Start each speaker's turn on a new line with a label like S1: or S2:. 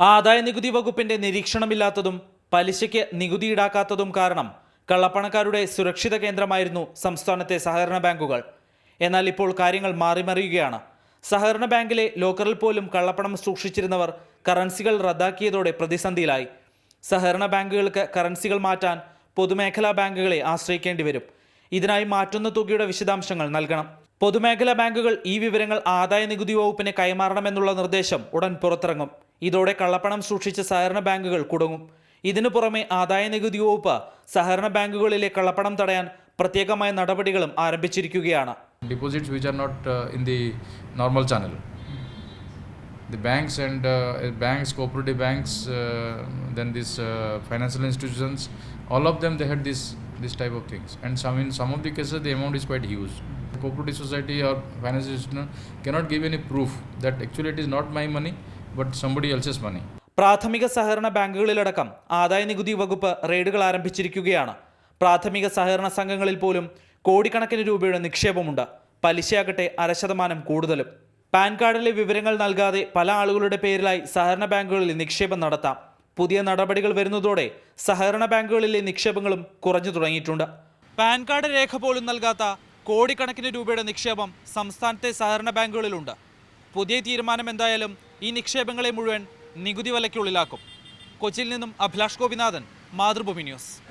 S1: ആദായ നികുതി വകുപ്പിന്റെ നിരീക്ഷണമില്ലാത്തതും പലിശയ്ക്ക് നികുതി ഈടാക്കാത്തതും കാരണം കള്ളപ്പണക്കാരുടെ സുരക്ഷിത കേന്ദ്രമായിരുന്നു സംസ്ഥാനത്തെ സഹകരണ ബാങ്കുകൾ. എന്നാൽ ഇപ്പോൾ കാര്യങ്ങൾ മാറിമറിയുകയാണ്. സഹകരണ ബാങ്കിലെ ലോക്കറിൽ പോലും കള്ളപ്പണം സൂക്ഷിച്ചിരുന്നവർ കറൻസികൾ റദ്ദാക്കിയതോടെ പ്രതിസന്ധിയിലായി. സഹകരണ ബാങ്കുകൾക്ക് കറൻസികൾ മാറ്റാൻ പൊതുമേഖലാ ബാങ്കുകളെ ആശ്രയിക്കേണ്ടി വരും. ഇതിനായി മാറ്റുന്ന തുകയുടെ വിശദാംശങ്ങൾ നൽകണം. പൊതുമേഖലാ ബാങ്കുകൾ ഈ വിവരങ്ങൾ ആദായ നികുതി വകുപ്പിന് കൈമാറണമെന്നുള്ള നിർദ്ദേശം ഉടൻ പുറത്തിറങ്ങും. ഇതോടെ കള്ളപ്പണം സൂക്ഷിച്ച സഹകരണ ബാങ്കുകൾ കുടുങ്ങും. ഇതിനു പുറമെ ആദായ നികുതി വകുപ്പ് സഹകരണ ബാങ്കുകളിലെ കള്ളപ്പണം തടയാൻ പ്രത്യേകമായ നടപടികളും ആരംഭിച്ചിരിക്കുകയാണ്.
S2: Deposits which are not in the normal channel the banks and banks cooperative banks then this financial institutions all of them the head this this type of things and some in some of the cases the amount is quite huge cooperative society or financial institution cannot give any proof that actually it is not my money
S1: പ്രാഥമിക സഹകരണ ബാങ്കുകളിലടക്കം ആദായ നികുതി വകുപ്പ് റെയ്ഡുകൾ ആരംഭിച്ചിരിക്കുകയാണ്. പ്രാഥമിക സഹകരണ സംഘങ്ങളിൽ പോലും കോടിക്കണക്കിന് രൂപയുടെ നിക്ഷേപമുണ്ട്. പലിശയാകട്ടെ അര ശതമാനം കൂടുതലും. പാൻ കാർഡിലെ വിവരങ്ങൾ നൽകാതെ പല ആളുകളുടെ പേരിലായി സഹകരണ ബാങ്കുകളിൽ നിക്ഷേപം നടത്താം. പുതിയ നടപടികൾ വരുന്നതോടെ സഹകരണ ബാങ്കുകളിലെ നിക്ഷേപങ്ങളും കുറഞ്ഞു തുടങ്ങിയിട്ടുണ്ട്. പാൻ കാർഡ് രേഖ പോലും നൽകാത്ത കോടിക്കണക്കിന് രൂപയുടെ നിക്ഷേപം സംസ്ഥാനത്തെ സഹകരണ ബാങ്കുകളിലുണ്ട്. പുതിയ തീരുമാനം എന്തായാലും ഈ നിക്ഷേപങ്ങളെ മുഴുവൻ നികുതി വലയ്ക്കുള്ളിലാക്കും. കൊച്ചിയിൽ നിന്നും അഭിലാഷ് ഗോപിനാഥൻ മാതൃഭൂമി ന്യൂസ്.